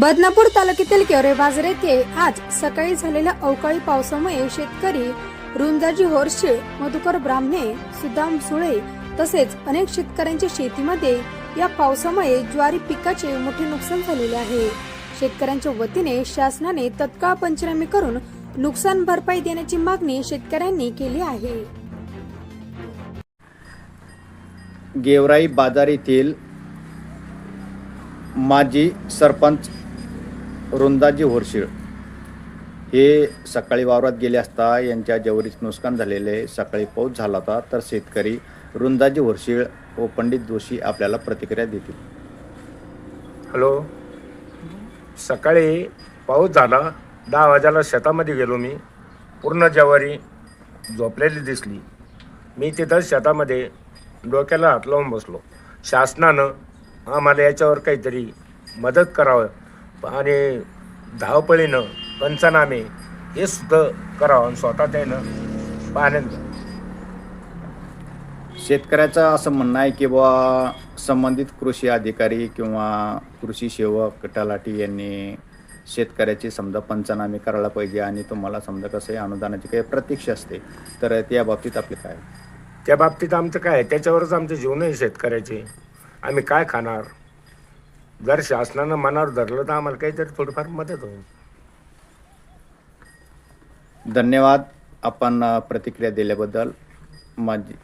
बदनापूर तालुक्यातील केवरे बाजार येथे आज सकाळी झालेल्या अवकाळी पावसामुळे शेतकरी रुंदाजी होरशे मधुकर ब्राह्मणे सुदाम सुळे तसेच अनेक शेतकऱ्यांच्या शेतीमध्ये या पावसामुळे ज्वारी पिकाचे मोठे नुकसान झालेले आहे. शेतकऱ्यांच्या वतीने शासनाने तत्काळ पंचनामे करून नुकसान भरपाई देण्याची मागणी शेतकऱ्यांनी केली आहे. गेवराई बाजार येथील माजी सरपंच रुंदाजी होरशिळ. हे सकाळी वावरात गेले असता यांच्या जवळीच नुकसान झालेले सकाळी पाऊस झाला होता तर शेतकरी रुंदाजी होरशिळ व पंडित जोशी आपल्याला प्रतिक्रिया देतील. हॅलो. सकाळी पाऊस झाला दहा वाजायला शेतामध्ये गेलो मी. पूर्ण ज्वारी झोपलेली दिसली. मी तिथं शेतामध्ये डोक्याला हात लावून बसलो. शासनानं आम्हाला याच्यावर काहीतरी मदत करावं आणि धावपळीनं पंचनामे हे सुद्धा करावं आणि स्वतः त्यानं पाण्यात शेतकऱ्याचं असं म्हणणं आहे की बुवा संबंधित कृषी अधिकारी किंवा कृषी सेवक तलाठी यांनी शेतकऱ्याची समजा पंचनामे करायला पाहिजे आणि तुम्हाला समजा कसं आहे अनुदानाची काही प्रतीक्षा असते तर त्या बाबतीत आपले काय? त्या बाबतीत आमचं काय आहे? त्याच्यावरच आमचे जीवन आहे शेतकऱ्याचे. आम्ही काय खाणार? जर शासनानं मनावर धरलं तर आम्हाला काहीतरी थोडीफार मदत होईल. धन्यवाद. आपण प्रतिक्रिया दिल्याबद्दल माझी